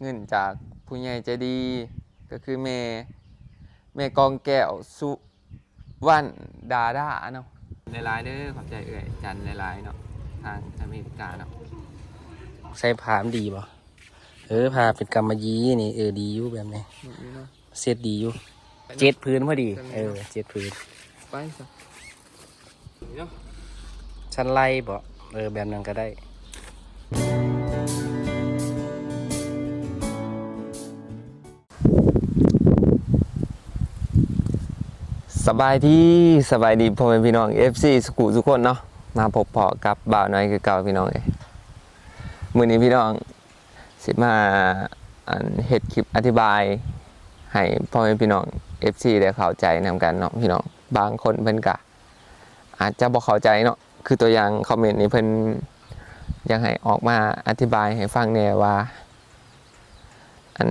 เงินจากผู้ใหญ่ใจดีก็คือแม่แม่กองแก้วสุวรรณดาดาเนาะในไลน์เด้อขอบใจเอ่ยจันในไลน์เนาะทางอเมริกาเนาะใส่ผามนดีบ่เออผ้าเป็นกำมะหยี่นี่เออดีอยู่แบบนี้นี่เนาะเสียดดีอยู่เจ็ดพื้นพอดี เออเจ็ดพื้นไปซะนี่เนาะชั้นไล่บ่เออแบบนั้นก็ได้ บายดีสบายดีพ่อแม่พี่น้อง FC สกูทุกคนเนาะมาพบเพาะกับบ่าวน้อยคือเก่าพี่น้องเอ้มื้อนี้พี่น้องสิมาอันเฮ็ดคลิปอธิบายให้พ่อแม่พี่น้อง FC ได้เข้าใจนำกันเนาะพี่น้องบางคนเพิ่นก็อาจจะบ่เข้าใจเนาะคือตัวอย่างคอมเมนต์นี้เพิ่นยากให้ออกมาอธิบายให้ฟังแน่ว่า อัน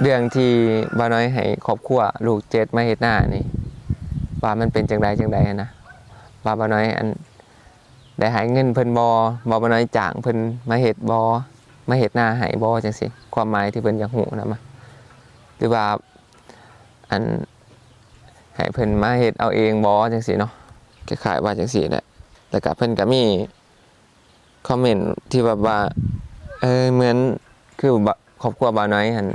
เรื่องที่บ่าน้อยให้ครอบครัวลูกเจ็ดมาเฮ็ดหน้านี่ว่ามันเป็นจังไดจังไดนะว่าบ่าน้อยอันได้หายเงินเพิ่นบ่บ่บ่าน้อยจ้างเพิ่นมาเฮ็ดบ่มาเฮ็ดหน้าให้บ่จังซี่ความหมายที่เพิ่นอยากฮู้นะมาหรือว่าอันให้เพิ่นมาเฮ็ดเอาเองบ่จังซี่เนาะคล้ายๆว่าจังซี่แหละแล้วก็เพิ่นก็มีคอมเมนต์ที่แบบว่าเออเหมือนคือครอบครัวบ่าวน้อยหัน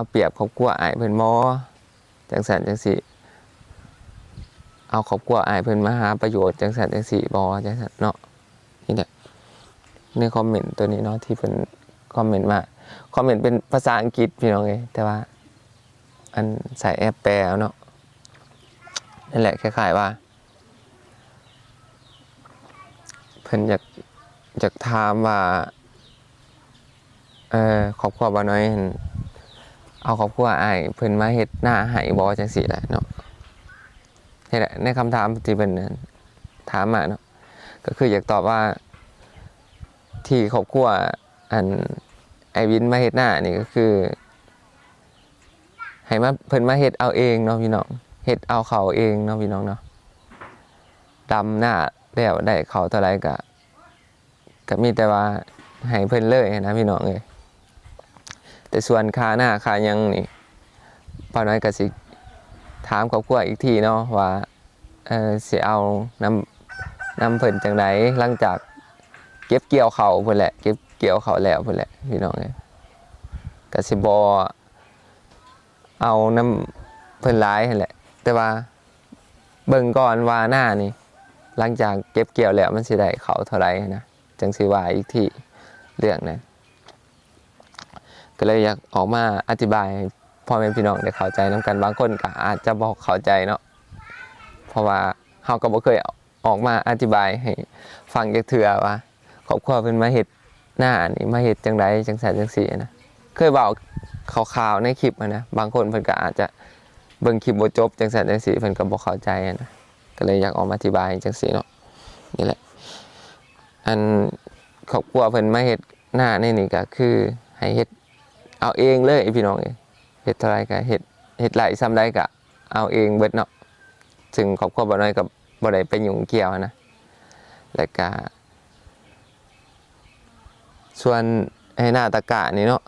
เอาเปรียบครอบครัวอายเพิ่นบ่จังสันจังสิเอาครอบครัวอายเพิ่นมาหาประโยชน์จังสันจังสิบ่จังสันเนาะนี่แหละในคอมเมนต์ตัวนี้เนาะที่เพิ่นคอมเมนต์มาคอมเมนต์เป็นภาษาอังกฤษพี่น้องเอ้ยแต่ว่า อันใส่แอปแปลเนาะนั่นแหละคล้ายๆว่า เพิ่นอยากอยากถามว่าเออครอบครัวบ่น้อยหั่น เอาครอบครัวอ้ายเพิ่นมาเฮ็ดหน้าให้บ่จังซี่แหละเนาะนี่แหละในคำถามที่เพิ่นถามมาเนาะก็คืออยากตอบว่า ที่ครอบครัวอันไอวินมาเฮ็ดหน้านี่ก็คือให้มาเพิ่นมาเฮ็ดเอาเองเนาะพี่น้องเฮ็ดเอาเขาเองเนาะพี่น้องเนาะดำหน้าแล้วได้เขาเท่าไหร่ก็ก็มีแต่ว่าให้เพิ่นเลยนะพี่น้องเอ้ย แต่ส่วนค่าหน้าค่ายังนี่ป้าน้อยก็สิถามครอบครัวอีกทีเนาะว่าเออสิเอานำนำเพิ่นจังไดหลังจากเก็บเกี่ยวเขาเพิ่นแหละเก็บเกี่ยวเขาแล้วเพิ่นแหละพี่น้องเอ้ยกสิบ่เอาน้ำเพิ่นหลายแหละ แต่ว่าเบิ่งก่อนว่าหน้านี่ หลังจากเก็บเกี่ยวแล้วมันสิได้เขาเท่าไหร่นะจังสิว่าอีกทีเรื่องนั้น ก็เลยอยากออกมาอธิบายพ่อแม่พี่น้องได้เข้าใจน้กันบางคนก็อาจจะบอกเข้าใจเนาะเพราะว่าเฮาก็บ่เคยออกมาอธิบายให้ฟังจักเทื่อว่าครอบครัวเพิ่นมาเฮ็ดหน้านี่มาเฮ็ดจังไดจังซั่นจังซี่นะเคยเว้าข่าวๆในคลิปนะบางคนเพิ่นก็อาจจะเบิ่งคลิปบ่จบจังซั่นจังซี่เพิ่นก็บ่เข้าใจนะก็เลยอยากออกมาอธิบายจังซี่เนาะนี่แหละ อันครอบครัวเพิ่นมาเฮ็ดหน้าในนี่ก็คือให้เฮ็ด เอาเองเลยพี่น้องเอ้ยเฮ็ดเท่าไรก็เฮ็ดเฮ็ดไหลซ้ำได้ก็เอาเองเบิดเนาะซึ่งครอบครัวบ่น้อยกับบ่ได้ไปยุ่งเกี่ยวนะแล้วก็ส่วนให้หน้าตะกะนี่เนาะ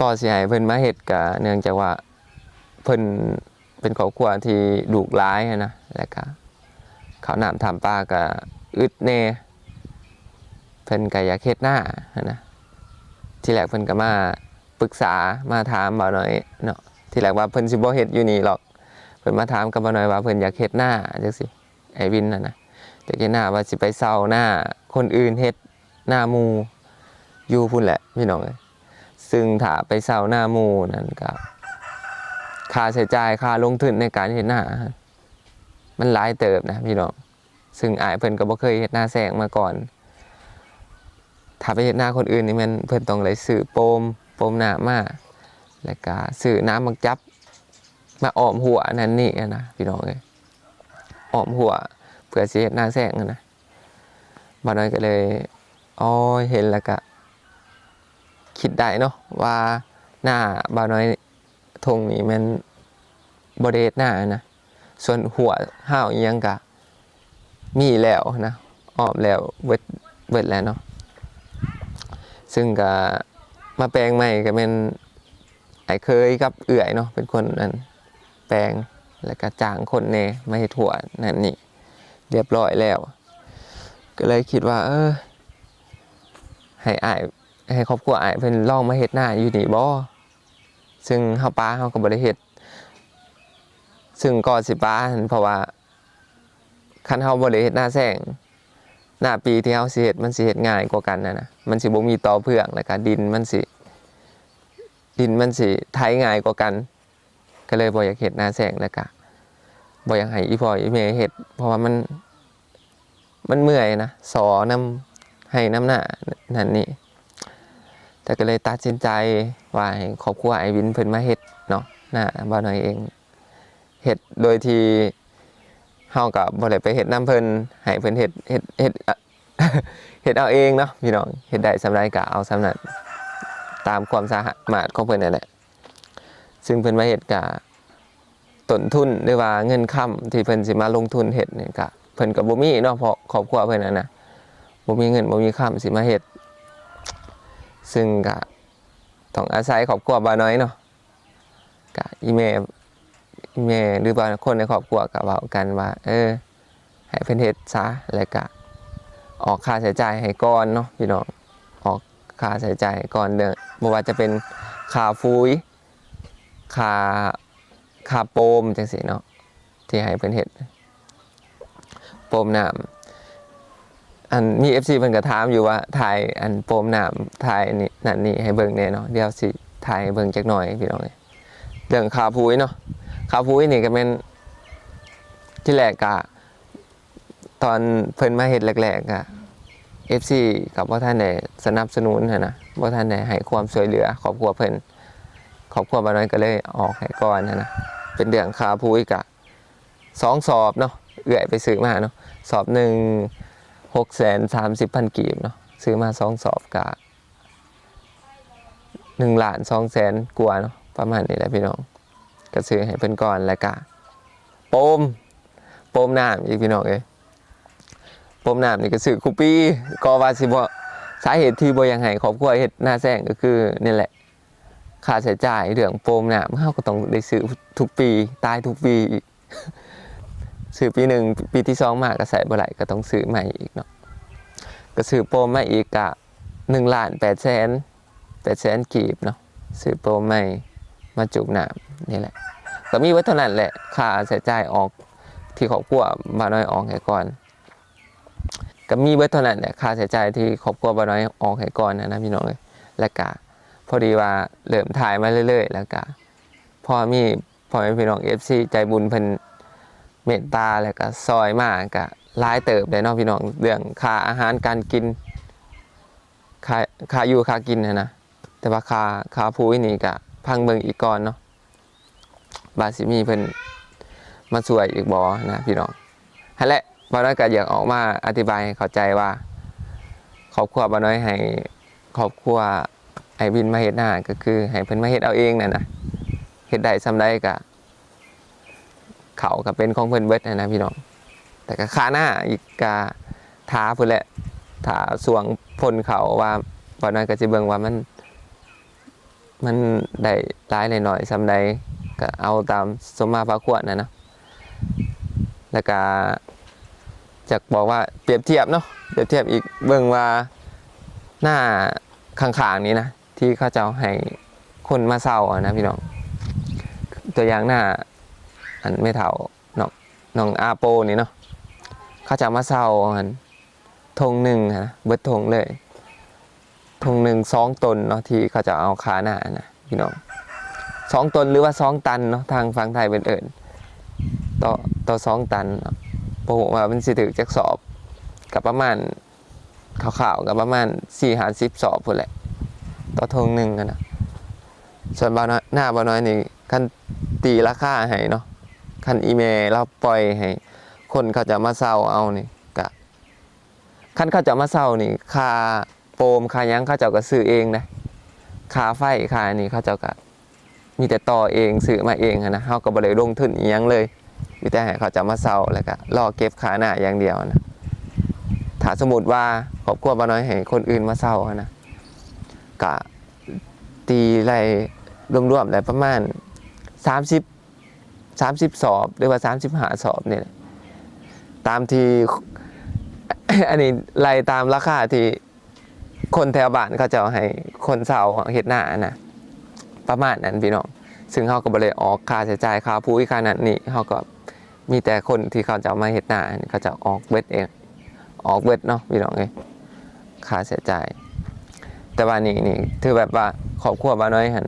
ก็สิให้เพิ่นมาเฮ็ดก็เนื่องจากว่าเพิ่นเป็นครอบครัวที่ดุร้ายนะแล้วก็ข้าวน้ำทำปลาก็อึดแน่เพิ่นก็อยากเฮ็ดหน้านะ ที่แรกเพิ่นก็มาปรึกษามาถามบ่าวน้อยเนาะที่แรกว่าเพิ่นสิบ่เฮ็ดอยู่นี่หรอกเพิ่นมาถามกับบ่าวน้อยว่าเพิ่นอยากเฮ็ดหน้าจังซี่ไอ้วินน่ะนะแต่เฮ็ดหน้าว่าสิไปเซาหน้าคนอื่นเฮ็ดหน้าหมู่อยู่พุ่นแหละพี่น้องเอ้ยซึ่งถ้าไปเซาหน้าหมู่นั่นก็ค่าใช้จ่ายค่าลงทุนในการเฮ็ดหน้ามันหลายเติบนะพี่น้องซึ่งอายเพิ่นก็บ่เคยเฮ็ดหน้าแซงมาก่อน ถ้าไปเห็นหน้าคนอื่นนี่มันเพิ่นต้องเลยสื่อโปมโปมหน้ามาแล้วก็สื่อน้ำมักจับ มาอ้อมหัวนั่นนี่อะนะพี่น้องเอ้ยอ้อมหัวเพื่อเฮ็ดหน้าแซงนะบ่าวน้อยก็เลยอ๋อเห็นแล้วก็คิดได้เนาะว่าหน้าบ่าวน้อยทงนี่มันบ่ได้เฮ็ดหน้านะส่วนหัวห้าวยังก็มีแล้วนะอ้อมแล้วเบิดเบิดแล้วเนาะ ซึ่งก็มาแปลงใหม่ก็เป็นไอ้เคยกับเอื่อยเนาะเป็นคนนั้นแปลงแล้วก็จ้างคนเนมาให้ถั่วนั่นนี่เรียบร้อยแล้ว ก็เลยคิดว่า เออ ให้อายให้ครอบครัวอายเป็นลองมาเฮ็ดหน้าอยู่นี่บ่ซึ่งเฮาป้าเฮาก็บ่ได้เฮ็ดซึ่งก่อนสิป้าหั่นเพราะว่าคันเฮาบ่ได้เฮ็ดหน้าแซง หน้าปีที่เฮาสิเฮ็ดมันสิเฮ็ดง่ายกว่ากันนะนะมันสิบ่มีต่อเพื่องแล้วก็ดินมันสิดินมันสิไถง่ายกว่ากัน ก็เลยบ่อยากเฮ็ดหน้าแซงแล้วก็บ่อยากให้อีพ่ออีแม่เฮ็ดเพราะว่ามันมันเมื่อยนะสอน้ำให้น้ำหน้านั่นนี่แต่ก็เลยตัดสินใจว่าให้ครอบครัวไอวินเพิ่นมาเฮ็ดเนาะหน้าบ่าน้อยเองเฮ็ดโดยที่ เฮาก็บ่ได้ไปเฮ็ดน้ำเพิ่นให้เพิ่นเฮ็ดเฮ็ดเฮ็ดเฮ็ดเอาเองเนาะพี่น้องเฮ็ดได้สำไรก็เอาสำนั้นตามความสามารถของเพิ่นนั่นแหละซึ่งเพิ่นมาเฮ็ดก็ต้นทุนหรือว่าเงินค้ำที่เพิ่นสิมาลงทุนเฮ็ดนี่ก็เพิ่นก็บ่มีเนาะเพราะครอบครัวเพิ่นน่ะนะบ่มีเงินบ่มีค้ำสิมาเฮ็ดซึ่งก็ต้องอาศัยครอบครัวบ่าน้อยเนาะก็อีแม่ แม่หรือว่าคนในครอบครัวก็เว้ากันว่า เออ ให้เพิ่นเฮ็ดซะแล้วก็ออกค่าใช้จ่ายให้ก่อนเนาะพี่น้องออกค่าใช้จ่ายก่อนเด้อบ่ว่าจะเป็นค่าฟุ้ยค่าค่าโปมจังซี่เนาะที่ให้เพิ่นเฮ็ดโปมน้ำอันมี FC เพิ่นก็ถามอยู่ว่าถ่ายอันโปมน้ำถ่ายนี่นั่นนี่ให้เบิ่งแน่เนาะเดี๋ยวสิถ่ายให้เบิ่งจักหน่อยพี่น้องเอ้ยเรื่องขาพุ้ยเนาะ ขาพุ้ยนี่ก็เป็นที่แรกกะตอนเพิ่นมาเฮ็ดแรกๆกะ FC กับว่าท่านได้สนับสนุนนะว่าท่านได้ให้ความช่วยเหลือครอบครัวเพิ่นครอบครัวบ้านน้อยก็เลยออกให้ก่อนะนะเป็นเรื่องขาพุ้ยกะสองสอบเนาะเอื้อยไปซื้อมาเนาะสอบหนึ่งหกแสนสามสิบพันกีบเนาะซื้อมาสองสอบกะหนึ่งล้านสองแสนกว่าเนาะประมาณนี้แหละพี่น้อง ก็ซื้อให้เพิ่นก่อนแล้วกะโปมโปมน้ำอีกพี่น้องเอ้ยโปมน้ำนี่ก็ซื้อคูปีก็ว่าสิบ่สาเหตุที่บ่อยังให้ครอบครัวเฮ็ดหน้าแซงก็คือนี่แหละค่าใช้จ่ายเรื่องโปมน้ำเฮาก็ต้องได้ซื้อทุกปีตายทุกปีอีกซื้อปีหนึ่งปีที่สองมาก็ใส่บ่ไหลก็ต้องซื้อใหม่อีกเนาะก็ซื้อโปรใหม่อีกกะหนึ่งล้านแปดแสนแปดแสนกีบเนาะซื้อโปรใหม่มาจุกหนาม นี่แหละ ก็มีไว้เท่านั้นแหละค่าใช้จ่ายออกที่ครอบครัวบาน้อยออกให้ก่อน ก็มีไว้เท่านั้นแหละค่าใช้จ่ายที่ครอบครัวบาน้อยออกให้ก่อนนะนะพี่น้องเลยแล้วก็พอดีว่าเริ่มถ่ายมาเรื่อย ๆ แล้วก็พอมีพอแม่พี่น้องเอฟซีใจบุญเพิ่นเมตตาแล้วก็ซอยมากก็หลายเติบได้เนาะพี่น้องเรื่องค่าอาหารการกินค่าค่าอยู่ค่ากินนะนะแต่ว่าค่าค่าผู้นี่ก็พังเบิงอีกก่อนเนาะ บาสิมีเพิ่นมาช่วยอีกบ่นะพี่น้องฮันแหละบ่าน้อยก็อยากออกมาอธิบายเข้าใจว่าครอบครัวบ่าน้อยให้ครอบครัวไอ้วินมาเฮ็ดหน้าก็คือให้เพิ่นมาเฮ็ดเอาเองนั่นนะเฮ็ดได้ซำใดก็เขาก็เป็นของเพิ่นเบิดนะพี่น้อง แต่ก็ค่าหน้าอีกกาท้าเพิ่นแหละท้าสวงพ่นเขาว่าบ่น้อยก็สิเบิ่งว่ามัน มันได้หลายหน่อยๆซำใด ก็เอาตามสมมาพระควรนะนะแล้วก็จะบอกว่าเปรียบเทียบเนาะเปรียบเทียบอีกเบิ่งว่าหน้าข้างๆนี้นะที่เขาเจ้าให้คนมาเศร้านะพี่น้องตัวอย่างหน้าอันไม่เท่าน้องน้องอาโปนี่เนาะเขาจะมาเศร้าอันธงหนึ่งฮะเบิดธงเลยธงหนึ่งสองตนเนาะที่เขาจะเอาคาหน้านะพี่น้อง สองตนหรือว่าสองตันเนาะทางฝั่งไทยเป็นเอิญต่อต่อสองตันเนาะผมว่ามันสิถือจักสอบกับประมาณข่าวๆกับประมาณสี่หาสิบสอบพุ่นแหละ ต่อธงหนึ่งกันนะส่วนบาน้อยหน้าบาวน้อยนี่กันตีราคาให้เนาะคันอีเมลเราปล่อยให้ คนเขาจะมาเศร้าเอานี่กะคันเขาจะมาเศร้านี่ค่าโปมค่ายังเขาเจ้าก็ซื้อเองนะค่าไฟค่าอันนี้เขาเจ้าก็ มีแต่ต่อเองซื้อมาเองนะเฮาก็บ่ได้ลงทุนอีหยังเลยมีแต่ให้เขาจะมาเศร้าแล้วก็รอเก็บค่าหน้าอย่างเดียวนะถ้าสมมติว่าครอบครัวบ่น้อยให้คนอื่นมาเศร้าอะนะกะตีไรรวมๆแล้วประมาณ 30 30 สอบหรือว่า 35 สอบเนี่ยตามที่อันนี้ไล่ตามราคาที่คนแถวบ้านเขาจะให้คนเสาเฮ็ดหน้านะ ประมาณนั้นพี่น้องซึ่งเขาก็บ่ได้ออกค่าใช้จ่ายค่าผู้อีกานั้นนี่เขาก็มีแต่คนที่เขาจะมาเฮ็ดหน้าเขาจะออกเบิดเองออกเบิดเนาะพี่น้องเอ้ยค่าใช้จ่ายแต่ว่านี่นี่ถือแบบว่าครอบครัวบ้านน้อยหัน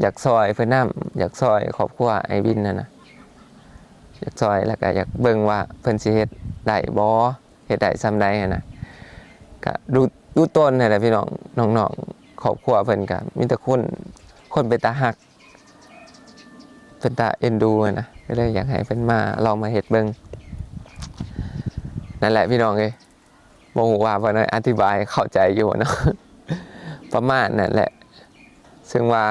อยากซอยเพื่อนน้ำอยากซอยครอบครัวไอ้บินนั่นนะอยากซอยแล้วก็อยากเบิ่งว่าเพิ่นสิเฮ็ดได้บ่เฮ็ดได้ซำใดนนะก็ดูดูต้นนั่แหละพี่น้องน้องๆครอบครัวเพิ่นก็มีแต่คน คนเป็นตาหัก เป็นตาเอ็นดูนะก็เลยอยากให้เพิ่นมาลองมาเฮ็ดเบิงนั่นแหละพี่น้องเอ้ยบ่ฮู้ว่าบ่น้อยอธิบายเข้าใจอยู่เนาะประมาณนั่นแหละ ซึ่งว่า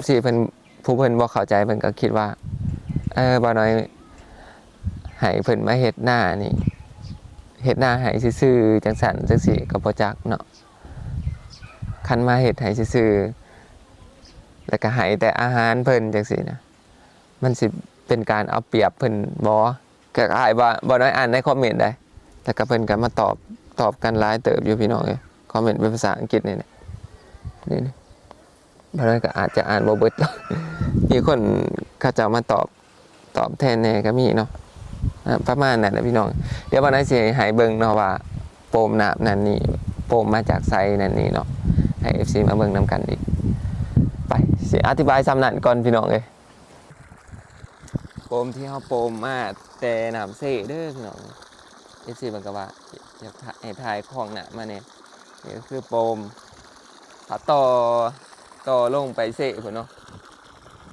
FC เพิ่นผู้เพิ่นบ่เข้าใจเพิ่นก็คิดว่า เออบ่น้อยให้เพิ่นมาเฮ็ดหน้านี่เฮ็ดหน้าให้ซื่อๆจังซั่นจังซี่ก็บ่จักเนาะคันมาเฮ็ดให้ซื่อๆ แล้วก็ให้แต่อาหารเพิ่นจังซี่นะมันสิเป็นการเอาเปรียบเพิ่นบ่ก็อายว่าบ่น้อยอ่านในคอมเมนต์ได้แล้วก็เพิ่นก็มาตอบตอบกันหลายเติบอยู่พี่น้องเอ้ยคอมเมนต์เป็นภาษาอังกฤษนี่นะนี่นี่บ่น้อยก็อาจจะอ่านบ่เบิดมีคนเขาจะมาตอบตอบแทนแน่ก็มีเนาะประมาณนั้นนะพี่น้อง เดี๋ยววันนั้นสิให้เบิ่งเนาะว่าโปมน้ำนั่นนี่โปมมาจากไซนั่นนี่เนาะให้ FC มาเบิ่งนํกันอีก สิอธิบายซ้ำนั่นก่อนพี่น้องเอ้ยโปมที่เฮาโปมมาแต่น้ำเสเด้อพี่น้อง FC มันก็ว่าอยากให้ถ่ายของหนะมาเนี่ยนี่ก็คือโปมถ้าต่อต่อลงไปเสพุ่นเนาะ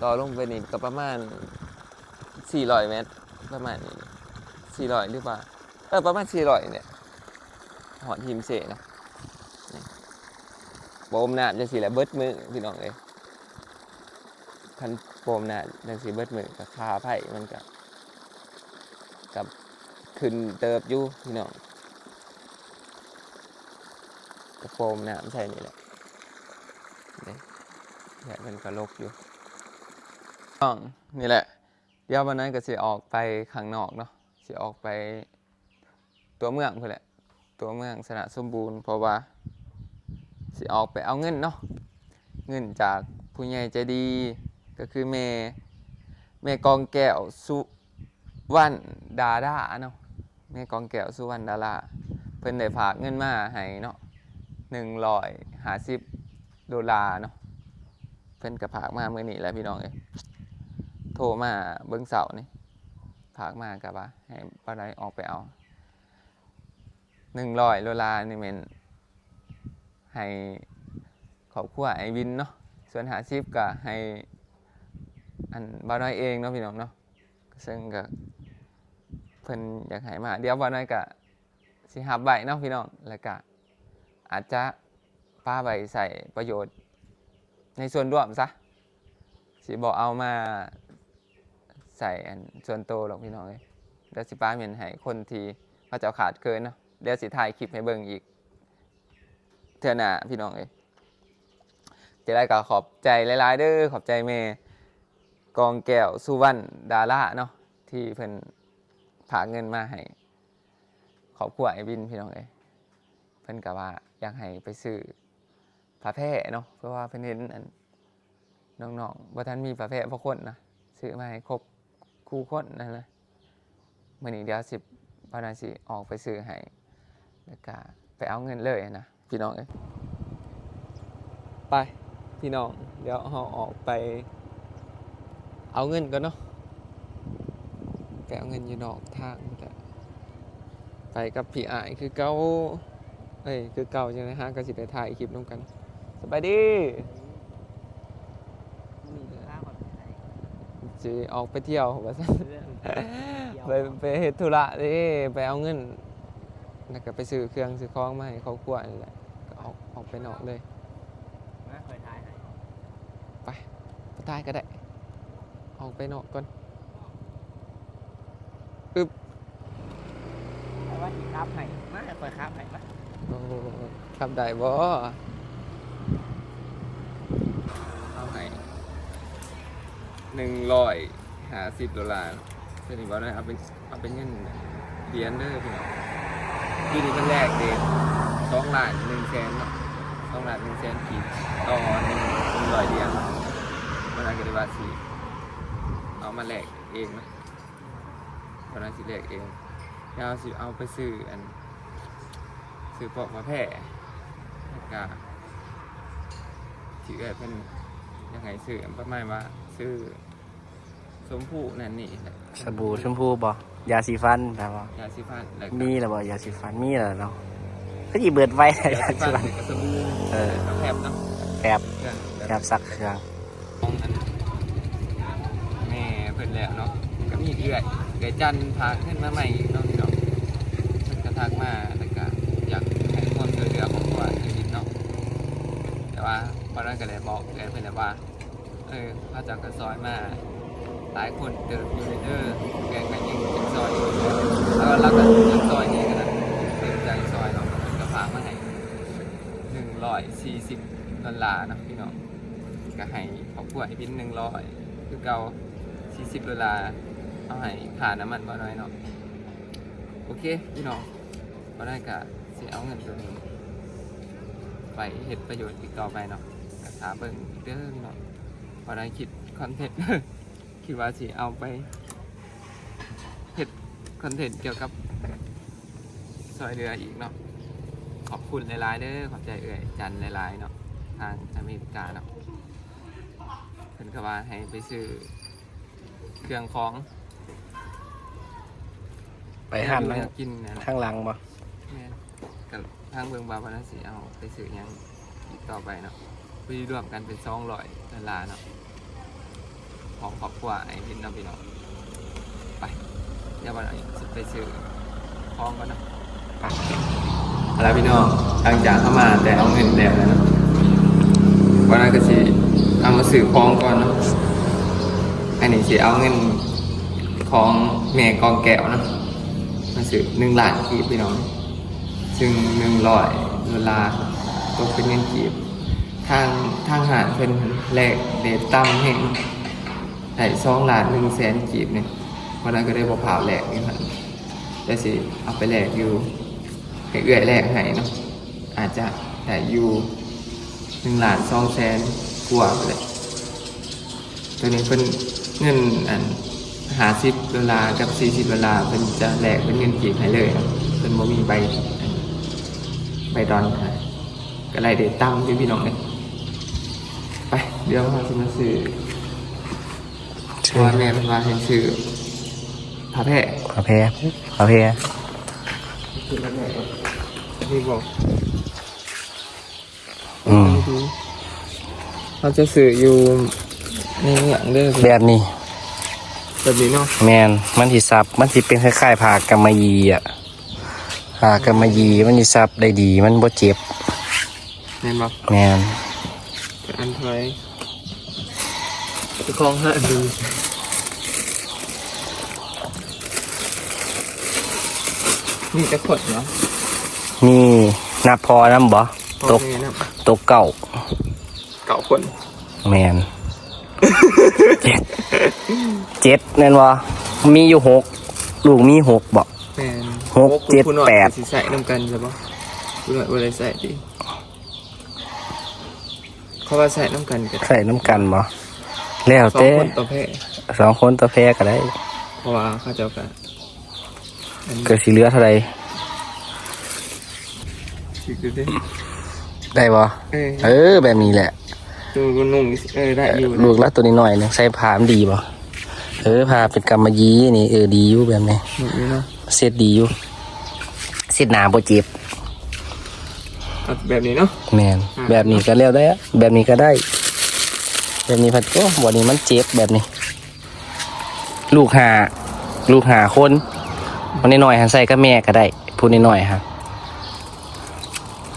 ต่อลงไปนี่ก็ประมาณ400เมตรประมาณนี้400หรือเปล่าเออประมาณ400เนี่ยหอดทีมเสนะโปมน้ำจะสีแหละเบิดมือพี่น้องเลย คันโปมน้ำจะสีเบิดมือกับคาไผ่มันกับกับขึ้นเติบอยู่พี่น้องกับโปมน้ำใช่นี่แหละนี่แหละมันก็ลกอยู่น้องนี่แหละ เดี๋ยววันนั้นก็สิออกไปข้างนอกเนาะสิออกไป ตัวเมืองเพื่อแหละ ตัวเมืองสนะสมบูรณ์เพราะว่าสิออกไปเอาเงินเนาะเงินจากผู้ใหญ่ใจดี ก็คือเมเมกองแก้วสุวรรณดาดาเนาะเมกองแก้วสุวรรณดาราเพิ่นได้ฝากเงินมาให้เนาะหนึ่งร้อยห้าสิบดอลลาร์เนาะเพิ่นก็ฝากมาเมื่อนี้แหละพี่น้องเอ้ยโทรมาเบิ้งเสานี่ผากมากับว่าให้ป้าไดออกไปเอาหนึ่งร้อยโลลาร์นี่เมนให้ขอบครัวไอ้วินเนาะส่วนหาซิปก็ให้ อันบ้าน้อยเองเนาะพี่น้องเนาะซึ่งก็เพิ่นอยากให้มา เดี๋ยวบ้าน้อยก็สิหับใบเนาะพี่น้องแล้วก็อาจจะป้าใบใส่ประโยชน์ ในส่วนรวมซะสิบอกเอามาใส่อันส่วนโตหรอกพี่น้องเลยเดี๋ยวสิป้าเมียนให้คนที่เขาจะเอาขาดเกินเนาะเดี๋ยวสิถ่ายคลิปให้เบิ่งอีกเทื่อหน้าพี่น้องเลยจะได้ก็ขอบใจหลายๆเด้อขอบใจเม กองแก้วสุวรรณดาราเนาะที่เพิ่นผาเงินมาให้ขอบครัวไอ้บินพี่น้องเลยเพิ่นก็ว่าอยากให้ไปซื้อผ้าแพร่เนาะเพราะว่าเพิ่นเห็นอันน้องๆว่ท่านมีประเภทพวกคนนะซื้อมาให้ครบคู่คนนั่นแหละมื่อนี้เดี๋ยวสิบปานาสิออกไปซื้อให้แล้วก็ไปเอาเงินเลยนะพี่น้องเอ้ยไปพี่น้องเดี๋ยวเราออกไป เอาเงินกันเนาะไปเอาเงินอยู่นอกทางแต่ไปกับพี่อายคือเก่าเอ้ยคือเก่าใช่ไหมฮะก็สิได้ถ่ายคลิปน้องกันสบายดีสิออกไปเที่ยวว่าซั่นไปไปเฮ็ดธุระเด้ไปเอาเงินแล้วก็ไปซื้อเครื่องซื้อของมาให้ครอบครัวนี่แหละก็ออกออกไปนอกเลยมาคอยถ่ายให้ไปตายก็ได้ ออกไปนอกก่อนปึ๊บแต่ว่าครับไห้มาคอยครับไห้มาโอ้ขับได้บ่เอาไห้หนึ่งร้อยหาสิบดอลลาร์เช่นอีกว่าได้เอาเป็นเอาเป็เงินเหรียญเด้อพี่น้องอยู่ที่มันแรกเด็ดสองล้านหนึ่งแสนเนาะสองล้านหนึ่งแสนขีดต่อหนึ่งร้อยเหรียญมันอาจจะได้ว่าสี่ มาแลกเองนะมันอาจจะแลกเองแล้วเอาสิเอาไปซื้ออันซื้อปอกมาแพร่แล้วก็ถือแบบเป็นยังไงซื้อประมาณว่าซื้อสมผู้นั่นนี่แหละสบู่ชมพูบ่ยาสีฟันแบบว่ายาสีฟันแล้วก็มีแล้วบ่ยาสีฟันมีแล้วเนาะก็หยิบเบิดไว้ยายาสีสีฟันฟันกับสบู่เออกับแผบเนาะแอบเครื่องแอบสักเครื่องของอันแม่เพิ่น แล้วเนาะก็มีเอื่อยเอื่อยจันทร์พาขึ้นมาใหม่อีกเนาะพี่น้องเพิ่นก็ทักมาแล้วก็อยากให้ความช่วยเหลือของตัวชีวิตเนาะแต่ว่าพอนั้นก็เลยบอกเลยเพิ่นแล้วว่าเออพระเจ้าก็ซอยมาหลายคนเติมอยู่ในเด้อแกงกันยิงเป็นซอยอยู่แล้วเราก็ยังซอยนี่กันะเต็มใจซอยเนาะก็พามาให้หนึ่งร้อยสี่สิบดอลลาร์นะพี่น้องก็ให้ครอบครัวไอ้บินหนึ่งร้อยคือเก่า สี่สิบดอลลาร์เอาให้ค่านน้ำมันบ่น้อยเนาะโอเคพี่น้องก็ได้กะสิเอาเงินตัวนี้ไปเฮ็ดประโยชน์อีกต่อไปเนาะกะถาเบิ่งอีกเด้อพี่น้องพอได้คิดคอนเทนต์คิดว่าสิเอาไปเฮ็ดคอนเทนต์เกี่ยวกับซอยเรืออีกเนาะขอบคุณหลายๆเด้อขอบใจเอ่ยจันหลายๆเนาะทางอเมริกาเนาะเพิ่นก็ว่าให้ไปซื้อ เครื่องของไปหันแล้นะวกินนะข้างหลังบ่แม่นกับทางเบืองบาบานาสีเอาไปซื้อหยังอีกต่อไปเนาะไปรวมกันเป็นสองร้อยดอลลาร์เนาะของครอบครัวไอ้พินเนาะพี่น้องไปเดี๋ยววันนี้สิไปซื้อของก่อนเนาะแล้วพี่น้องหลังจากเข้ามาแต่เอาเงินแล้วนะวันนั้นก็สิเอามาสื่อของก่อนเนาะ อันนี้สิเอาเงินของแม่กองแก้วนะมาสื่อหนึ่งล้านกีบพี่น้อง ซึ่งหนึ่งร้อยดอลลาร์ตกเป็นเงินกีบ ทางทางหารเป็นแลกเดทต่ำแห่งได้สองล้านหนึ่งแสนกีบเนี่ยวันนั้นก็ได้บอกผ่าวแลกนี่ครับแต่สิเอาไปแลกอยู่ให้เอื้อยแลกให้เนาะอาจจะได้อยู่หนึ่งล้านสองแสนกว่าเลยตัวนี้เป็น เงินอันหาสิบดอลลาร์กับสี่สิบดอลลาร์เป็นจะแลกเป็นเงินกีบให้เลยครับเป็นบ่มีใบอันใบดอนค่ะก็ไรเดตตั้มพี่พี่น้องเลยไป เดี๋ยวเราจะมาซื้อเพราะว่าแม่เป็นว่าให้ซื้อผ้าแพร่ขอเพขอเพซื้อผ้าแพร่ก่อนพี่บอกอืมเราจะสื่ออยู่ ในหลังเด้อแบบนี้ แบบนี้เนาะแมนมันสิซับ มันสิเป็นคล้ายๆผ่ากำมะยีอะผ่ากำมะยีมันสิซับได้ดี มันบ่เจ็บ แม่นบอกแมนอันถอยจะคล้องห้าดูนี่จะขดเนาะนี่นับพอน้ำบ่ตกโอเคนะตกเก่าเก่าคน แมน เจ็ดเจ็ดแน่นวะมีอยู่หกลูกมีหกบ่แม่นหกเจ็ดคุณหน่อยแปดสิใส่น้ำกันใช่ปะคุณหน่อยว่าอะไรใส่ดิเขาว่าใส่น้ำกันกันใส่น้ำกันบ่แล้วสองแต่คนต่อแพร่สองคนตัวแพ้ก็ได้เพราะว่าเขาเจ้ากันอันนี้เกิดสีเหลือเท่าไรสิดูดิได้บ่เออเออแบบนี้แหละ ตัวนุ่งๆเออได้อยู่ลูกละตัวนี้หน่อยหนึงใส่ผ้ามันดีบ่เออผ้าเป็นกำมะยีนี่เออดีอยู่แบบนี้หนุนอยู่เนาะเสร็จดีอยู่เสร็จหนาบ่เจ็บเอาแบบนี้เนาะแมนแบบนี้ก็แล้วได้อะแบบนี้ก็ได้ แบบนี้พัดก็วันนี้มันเจ็บแบบนี้ ลูกหาลูกหาคนวันนี้หน่อยหันใส่ก็แม่ก็ได้พูดนิดหน่อยครับ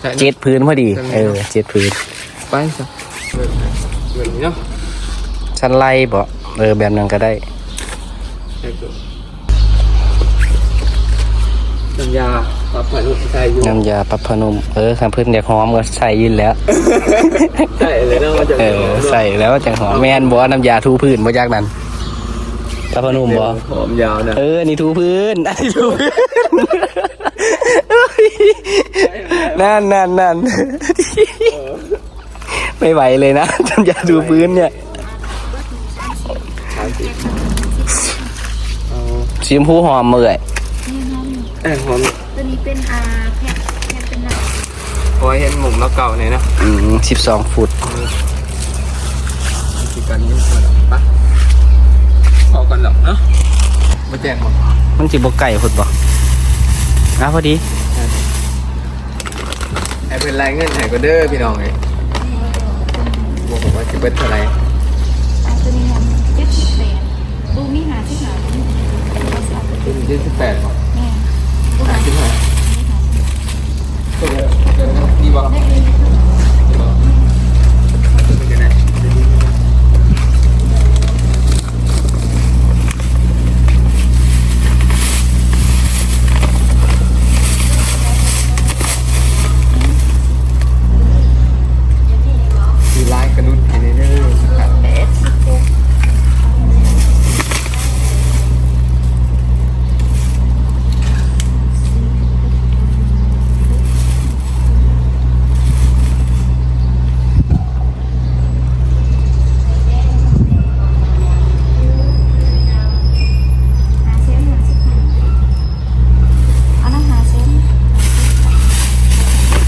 ใส่เจ็ดพื้นพอดี เออเจ็ดพื้น ไปสัก แบบนี้เนาะชั้นไล่บ่เออแบบนั้นก็ได้ใส่ตัวน้ำยาปรับผ่านใส่อยู่น้ำยาปรับพนมเออคำพื้นเด็กหอมก็ใส่ยินแล้วใส่เลยนะมันจะเออใส่แล้วจังหอมแม่นบ่น้ำยาทูพื้นบ่จากนั้นปรับพนมบ่หอมยาวนะเอออันนี่ทูพื้นอันนี้ทูพื้นนั่นนั่นนั่น ไม่ไหวเลยนะน้ำยาทูพื้นเนี่ยสามสิบเอาสีชมพูหอมเมื่อยนี่น้องเอ้ยหอมตัวนี้เป็นอาแพทแพทเป็นหลักพอเห็นหมุมแล้วเก่าเนี่ยเนาะอืมสิบสองฟุตสิกันยิ่งกว่าหรอกปะพอกันหรอกเนาะมาแจ้งหมดมันจิบไก่ฟุตบ่อะพอดีให้เป็นรายเงินให้ก็เด้อพี่น้องเลย บอกว่าจะเป็นเท่าไหร่อาตัวนี้มันเจ็ดสิบแปดดูมีหาที่หาเนภาษาตัวเป็นยี่สิบแปดหรอแม่ดูหาที่หาตัวเดียวเดี๋ยวนี่บอก ได้เลย นี่บอกตัวเป็นยังไงมีลายกระนุดให้ในเด้อครับ แปดสิบหก หาเซนหาสิบห้าเอาน้ำหาเซน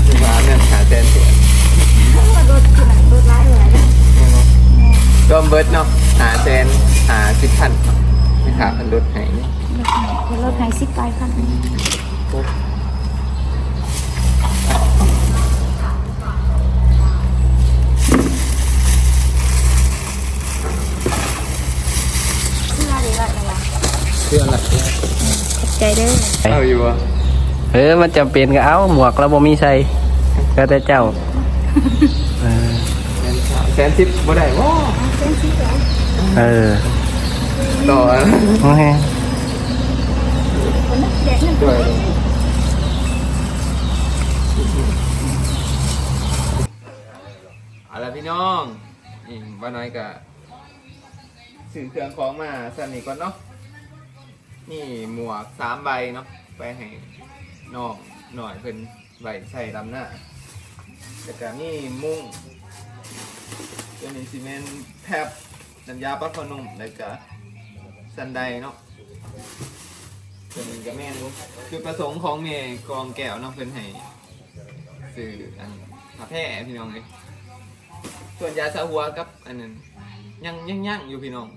มีร้านเนี่ยหาแสนเสีย ถ้ารถคือหนังรถร้ายเลยนะ รวมเบิร์ดเนาะหาแสนหาสิบพันเนาะไม่ขาพันรถไหนนี่ รถไหนเป็นรถไหนสิบปลายพัน เพื่ออะไรล่ะเนี่ย เพื่อนละ ขอบใจเด้อ เอาอยู่อะ เออ มันจำเป็นก็เอาหมวกแล้วบ่มีใส่ก็แต่เจ้าเออแสนสิบบ่ได้ว้าเส้นสีเหลืองเออต่อโอเคคนนักแดกนั่นด้วยเอาละพี่น้องนี่บ้านน้อยกะสื่อเครื่องของมาสั่นนี่ก่อนเนาะนี่หมวกสามใบเนาะไปให้ น้องหน่อยเพิ่นใบใส่ดำหน้าแล้วก็นี่มุ้งตัวนี้ซีเมนต์แทบน้ำยาปลาขนมแล้วก็สันไดเนาะตัวนี้ก็แม่นรู้จุดประสงค์ของเมย์กองแก้วเน้องเพิ่นให้สื่ออันผาแพร่พี่น้องเลยส่วนยาสาหัวกับอันนั้นยังยังยังอยู่พี่น้อง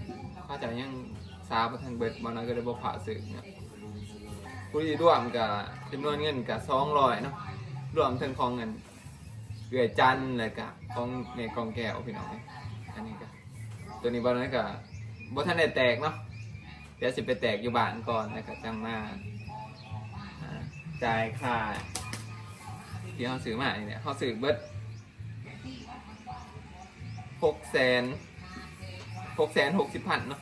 เขาใจะยังซาประทันเบิดบางน้อยก็ได้บอกผ่าสื่อเนี่ย ผู้ที่ร่วมกับจำนวนเงินกับสองร้อยเนาะรวมทั้งของเงินเกลือจันเลยกับของเมย์กองแก้วพี่น้องเลยอันนี้ก็ตัวนี้บางน้กับบ่ทันได้แตกเนาะเดี๋ยวสิไปแตกอยู่บ้านก่อนนะครับจังมาจ่ายค่าที่เขาซื้อมาเนี่ยเขาซื้อเบิดหกแสนหกแสนหกสิบพันเนาะ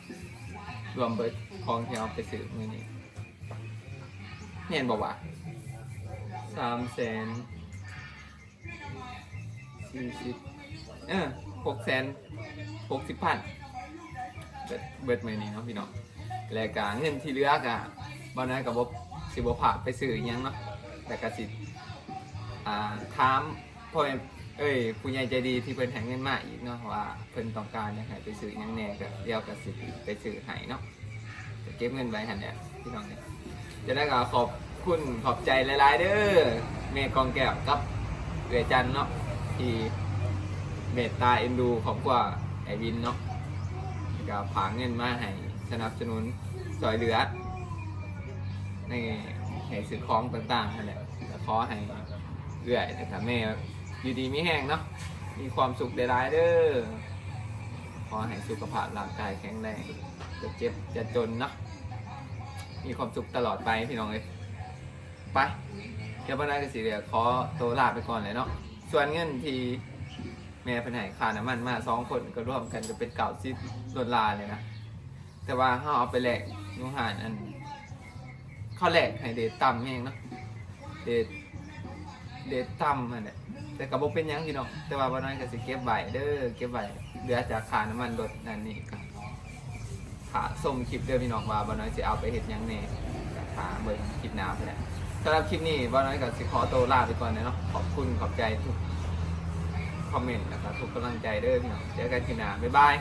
รวมเบิดของที่เอาไปซื้อเมื่อนี้ เห็นบอกว่าสามแสนสี่สิบเออหกแสนหกสิบพันเบิดเบิดเมื่อนี้เนาะพี่น้องรายการเงินที่เหลือกอะบอนนั้นกับบสิบผ่าไปซื้อยังเนาะแต่กสิอ่าถามพ่อเอ้ยผู้ใหญ่ใจดีที่เพิ่นแหงเงินมาอีกเนาะว่าเพิ่นต้องการอยากให้ไปซื้อยังแน่ก็เดียวกับสิไปซื้อให้เนาะเก็บเงินไว้หันเนี่ยพี่น้องเนี่ย จะได้ก็ขอบคุณขอบใจหลาย ๆ เด้อเมย์กองแก้วกับเอือจันเนาะที่เมตตาเอ็นดูของกว่าไอวินเนาะก็ผาเงินมาให้สนับสนุนสอยเหลือในให้ซื้อของต่างๆนั่นแหละแต่ขอให้เอื่อยนะครับแม่อยู่ดีไม่แห้งเนาะมีความสุขได้ร้ายๆเด้อขอให้สุขภาพร่างกายแข็งแรงจะเจ็บจะจนเนาะ มีความสุขตลอดไปพี่น้องเลยไปเดี๋ยวพนักงานสีเหลือขอตัวลาไปก่อนเลยเนาะส่วนเงินที่แม่เพิ่นให้ค่าน้ำมันมาสองคนก็ร่วมกันจะเป็นเก่าสิดอลลาเลยนะแต่ว่าเฮาเอาไปแหลกนูหานอันเขาแหลกให้เดทต่ำเองเนาะเดทเดทต่ำมันเนี่ยแต่ก็บ่เป็นยังพี่น้องแต่ว่าบ่น้อยก็สิเก็บไว้เด้อเก็บไว้เหลือจากค่าน้ำมันรถนั่นนี่ก็หาส่งคลิปเดือพี่น้องว่าบ่น้อยจะเอาไปเห็ดหยังแหน่ก็หาเบิ่งคลิปหน้าไปแหละสำหรับคลิปนี้บ่น้อยกับสิขอตัวลาไปก่อนนะเนาะขอบคุณขอบใจทุกคอมเมนต์นะครับทุกกำลังใจเด้อพี่น้องเจอกันคลิปหน้าบ๊ายบาย